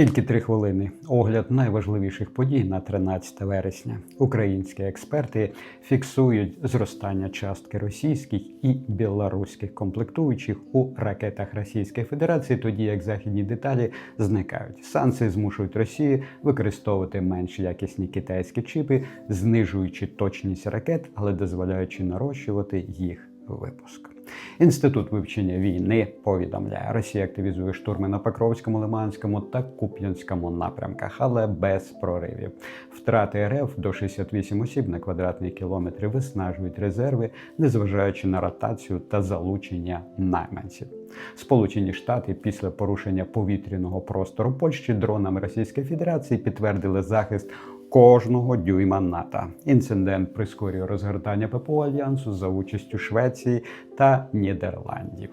Тільки три хвилини. Огляд найважливіших подій на 13 вересня. Українські експерти фіксують зростання частки російських і білоруських комплектуючих у ракетах Російської Федерації, тоді як західні деталі зникають. Санкції змушують Росію використовувати менш якісні китайські чипи, знижуючи точність ракет, але дозволяючи нарощувати їх випуск. Інститут вивчення війни повідомляє, Росія активізує штурми на Покровському, Лиманському та Куп'янському напрямках, але без проривів. Втрати РФ до 68 осіб на квадратний кілометр виснажують резерви, незважаючи на ротацію та залучення найманців. Сполучені Штати після порушення повітряного простору Польщі дронами Російської Федерації підтвердили захист кожного дюйма НАТО. Інцидент прискорює розгортання ППО альянсу за участю Швеції та Нідерландів.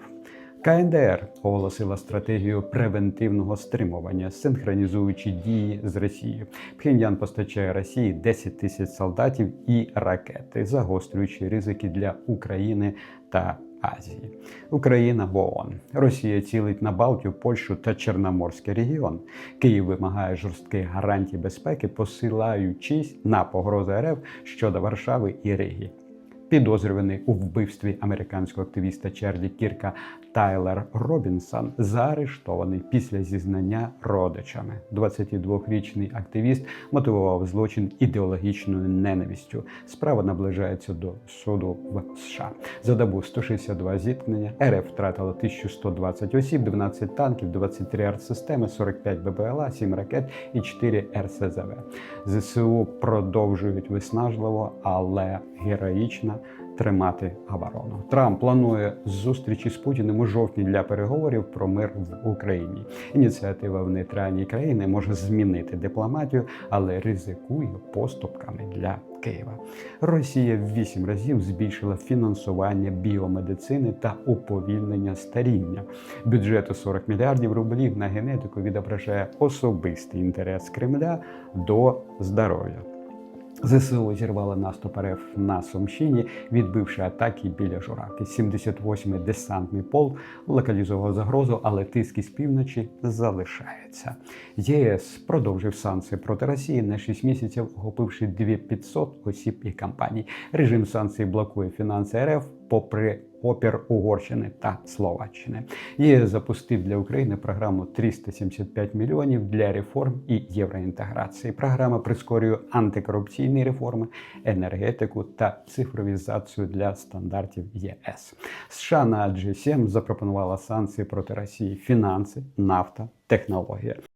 КНДР оголосила стратегію превентивного стримування, синхронізуючи дії з Росією. Пхеньян постачає Росії 10 тисяч солдатів і ракети, загострюючи ризики для України та Азії. Україна в ООН. Росія цілить на Балтію, Польщу та Чорноморський регіон. Київ вимагає жорстких гарантій безпеки, посилаючись на погрози РФ щодо Варшави і Риги. Підозрюваний у вбивстві американського активіста Чарлі Кірка Тайлер Робінсон заарештований після зізнання родичами. 22-річний активіст мотивував злочин ідеологічною ненавистю. Справа наближається до суду в США. За добу 162 зіткнення РФ втратила 1120 осіб, 12 танків, 23 артсистеми, 45 БПЛА, 7 ракет і 4 РСЗВ. ЗСУ продовжують виснажливо, але героїчно тримати оборону. Трамп планує зустрічі з Путіним у жовтні для переговорів про мир в Україні. Ініціатива в нейтральній країні може змінити дипломатію, але ризикує поступками для Києва. Росія в вісім разів збільшила фінансування біомедицини та уповільнення старіння. Бюджет у 40 мільярдів рублів на генетику відображає особистий інтерес Кремля до здоров'я. ЗСУ зірвали наступ РФ на Сумщині, відбивши атаки біля Журавки. 78-й десантний полк локалізував загрозу, але тиск із півночі залишається. ЄС продовжив санкції проти Росії на 6 місяців, охопивши 2500 осіб і компаній. Режим санкцій блокує фінанси РФ, попри опір Угорщини та Словаччини. ЄС запустив для України програму 375 мільйонів для реформ і євроінтеграції. Програма прискорює антикорупційні реформи, енергетику та цифровізацію для стандартів ЄС. США на G7 запропонувала санкції проти Росії: фінанси, нафта, технологія.